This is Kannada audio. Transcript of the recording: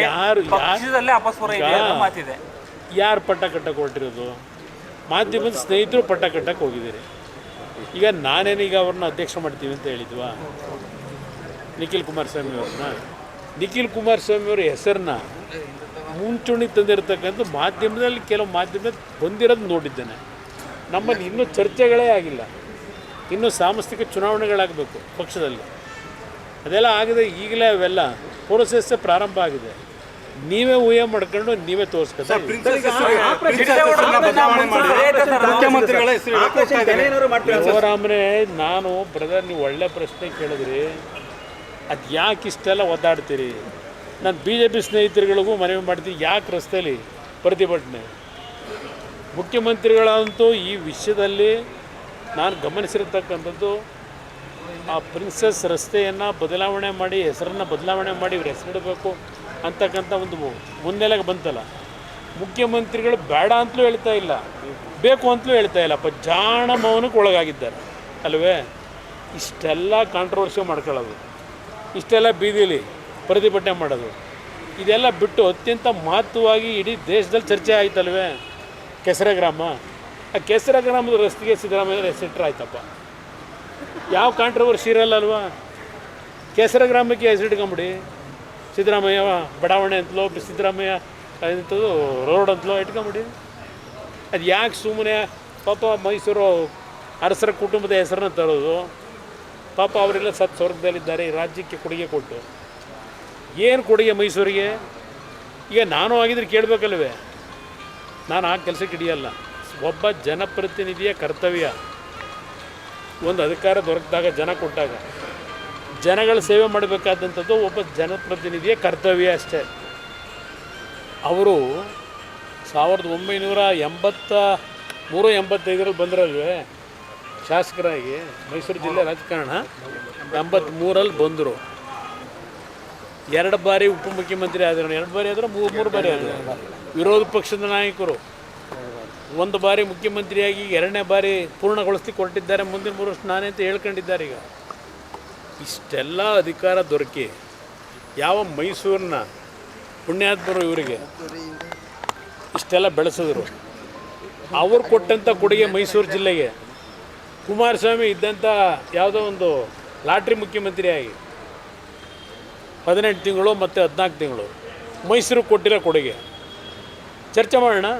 ಯಾರು- ವಿಚಾರದಲ್ಲಿ ಪಕ್ಷದಲ್ಲೇ ಅಪಸ್ವರ ಇದೆ ಅನ್ನೋ ಮಾತಿದೆ. ಯಾರು ಪಟ್ಟ ಕಟ್ಟಕ್ಕೆ ಹೊರಟಿರೋದು? ಮಾಧ್ಯಮದ ಸ್ನೇಹಿತರು ಪಟ್ಟ ಕಟ್ಟಕ್ಕೆ ಹೋಗಿದ್ದೀರಿ. ಈಗ ನಾನೇನೀಗ ಅವ್ರನ್ನ ಅಧ್ಯಕ್ಷ ಮಾಡ್ತೀವಿ ಅಂತ ಹೇಳಿದ್ವಾ? ನಿಖಿಲ್ ಕುಮಾರಸ್ವಾಮಿ ಅವ್ರನ್ನ? ನಿಖಿಲ್ ಕುಮಾರಸ್ವಾಮಿ ಅವರ ಹೆಸರನ್ನ ಮುಂಚೂಣಿ ತಂದಿರತಕ್ಕಂಥ ಮಾಧ್ಯಮದಲ್ಲಿ ಕೆಲವು ಮಾಧ್ಯಮ ಬಂದಿರೋದು ನೋಡಿದ್ದೇನೆ. ನಮ್ಮಲ್ಲಿ ಇನ್ನೂ ಚರ್ಚೆಗಳೇ ಆಗಿಲ್ಲ. ಇನ್ನೂ ಸಾಂಸ್ಥಿಕ ಚುನಾವಣೆಗಳಾಗಬೇಕು ಪಕ್ಷದಲ್ಲಿ. ಅದೆಲ್ಲ ಆಗಿದೆ ಈಗಲೇ ಅವೆಲ್ಲ ಪ್ರೋಸೆಸ್ ಪ್ರಾರಂಭ ಆಗಿದೆ. ನೀವೇ ಊಹೆ ಮಾಡ್ಕೊಂಡು ನೀವೇ ಮಾಡ್ತಾರೆ ನಾನು ಬ್ರದರ್ ನೀವು ಒಳ್ಳೆ ಪ್ರಶ್ನೆ ಕೇಳಿದ್ರಿ. ಅದು ಯಾಕೆ ಇಷ್ಟೆಲ್ಲ ಒದ್ದಾಡ್ತೀರಿ? ನಾನು ಬಿ ಜೆ ಪಿ ಸ್ನೇಹಿತರುಗಳಿಗೂ ಮನವಿ ಮಾಡ್ತೀನಿ ಯಾಕೆ ರಸ್ತೆಯಲ್ಲಿ ಪ್ರತಿಭಟನೆ? ಮುಖ್ಯಮಂತ್ರಿಗಳಂತೂ ಈ ವಿಷಯದಲ್ಲಿ ನಾನು ಗಮನಿಸಿರ್ತಕ್ಕಂಥದ್ದು ಆ ಪ್ರಿನ್ಸಸ್ ರಸ್ತೆಯನ್ನು ಬದಲಾವಣೆ ಮಾಡಿ, ಹೆಸರನ್ನು ಬದಲಾವಣೆ ಮಾಡಿ ಇವ್ರ ಹೆಸರಿಡಬೇಕು ಅಂತಕ್ಕಂಥ ಒಂದು ಮುನ್ನೆಲೆಗೆ ಬಂತಲ್ಲ. ಮುಖ್ಯಮಂತ್ರಿಗಳು ಬೇಡ ಅಂತಲೂ ಹೇಳ್ತಾ ಇಲ್ಲ. ಬೇಕು ಅಂತಲೂ ಹೇಳ್ತಾ ಇಲ್ಲ. ಜಾಣ ಮೌನಕ್ಕೆ ಒಳಗಾಗಿದ್ದಾರೆ. ಅಲ್ವೇ? ಇಷ್ಟೆಲ್ಲ ಕಾಂಟ್ರವರ್ಸಿ ಮಾಡ್ಕೊಳ್ಳೋದು. ಇಷ್ಟೆಲ್ಲ ಬೀದಿಲಿ ಪ್ರತಿಭಟನೆ ಮಾಡೋದು. ಇದೆಲ್ಲ ಬಿಟ್ಟು ಅತ್ಯಂತ ಮಹತ್ವವಾಗಿ ಇಡೀ ದೇಶದಲ್ಲಿ ಚರ್ಚೆ ಆಯ್ತಲ್ವೇ? ಕೆಸರೆ ಗ್ರಾಮ ಆ ಕೆಸರೆ ಗ್ರಾಮದ ರಸ್ತೆಗೆ ಸಿದ್ದರಾಮಯ್ಯ ಹೆಸರಿಟ್ರೆ ಆಯ್ತಪ್ಪ. ಯಾವ ಕಾಂಟ್ರವರ್ಸಿ ಇರಲ್ಲ ಅಲ್ವಾ ಕೇಸರ ಗ್ರಾಮಕ್ಕೆ ಹೆಸರಿಟ್ಕೊಂಬಿಡಿ ಸಿದ್ದರಾಮಯ್ಯ ಬಡಾವಣೆ ಅಂತಲೋ, ಸಿದ್ದರಾಮಯ್ಯ ಅಂತದ್ದು ರೋಡ್ ಅಂತಲೋ ಇಟ್ಕೊಂಬಿಡಿ. ಅದು ಯಾಕೆ ಸುಮ್ಮನೆ ಪಾಪ ಮೈಸೂರು ಅರಸರ ಕುಟುಂಬದ ಹೆಸರನ್ನ ತರೋದು? ಪಾಪ ಅವರೆಲ್ಲ ಸತ್ ಸ್ವರ್ಗದಲ್ಲಿದ್ದಾರೆ, ಈ ರಾಜ್ಯಕ್ಕೆ ಕೊಡುಗೆ ಕೊಟ್ಟು. ಏನು ಕೊಡುಗೆ ಮೈಸೂರಿಗೆ? ಈಗ ನಾನು ಆಗಿದ್ರೆ ಕೇಳಬೇಕಲ್ವೇ? ನಾನು ಆ ಕೆಲಸಕ್ಕೆ ಹಿಡಿಯಲ್ಲ. ಒಬ್ಬ ಜನಪ್ರತಿನಿಧಿಯ ಕರ್ತವ್ಯ. ಒಂದು ಅಧಿಕಾರ ದೊರಕಿದಾಗ, ಜನ ಕೊಟ್ಟಾಗ. ಜನಗಳ ಸೇವೆ ಮಾಡಬೇಕಾದಂಥದ್ದು ಒಬ್ಬ ಜನಪ್ರತಿನಿಧಿಯ ಕರ್ತವ್ಯ ಅಷ್ಟೇ. ಅವರು ಸಾವಿರದ ಒಂಬೈನೂರ ಎಂಬತ್ತ ಮೂರು ಎಂಬತ್ತೈದರಲ್ಲಿ ಬಂದ್ರಲ್ವೇ? ಶಾಸಕರಾಗಿ ಮೈಸೂರು ಜಿಲ್ಲೆ ರಾಜಕಾರಣ ಎಂಬತ್ತ್ಮೂರಲ್ಲಿ ಬಂದರು. ಎರಡು ಬಾರಿ ಉಪಮುಖ್ಯಮಂತ್ರಿ ಆದರು ಎರಡು ಬಾರಿ ಆದರೂ ಮೂರು ಮೂರು ಬಾರಿ ಆದರು. ವಿರೋಧ ಪಕ್ಷದ ನಾಯಕರು. ಒಂದು ಬಾರಿ ಮುಖ್ಯಮಂತ್ರಿಯಾಗಿ ಎರಡನೇ ಬಾರಿ ಪೂರ್ಣಗೊಳಿಸಿ ಹೊರಟಿದ್ದಾರೆ ಮುಂದಿನ ಮೂರು ವರ್ಷ ನಾನೇ ಅಂತ ಹೇಳ್ಕೊಂಡಿದ್ದಾರೆ ಈಗ. ಇಷ್ಟೆಲ್ಲ ಅಧಿಕಾರ ದೊರಕಿ ಯಾವ ಮೈಸೂರಿನ ಪುಣ್ಯಾತ್ಮರು ಇವರಿಗೆ ಇಷ್ಟೆಲ್ಲ ಬೆಳೆಸಿದ್ರು. ಅವರು ಕೊಟ್ಟಂಥ ಕೊಡುಗೆ ಮೈಸೂರು ಜಿಲ್ಲೆಗೆ. ಕುಮಾರಸ್ವಾಮಿ ಇದ್ದಂಥ ಯಾವುದೋ ಒಂದು ಲಾಟ್ರಿ ಮುಖ್ಯಮಂತ್ರಿಯಾಗಿ ಹದಿನೆಂಟು ತಿಂಗಳು ಮತ್ತು ಹದಿನಾಲ್ಕು ತಿಂಗಳು ಮೈಸೂರು ಕೊಟ್ಟಿರೋ ಕೊಡುಗೆ. ಚರ್ಚೆ ಮಾಡೋಣ?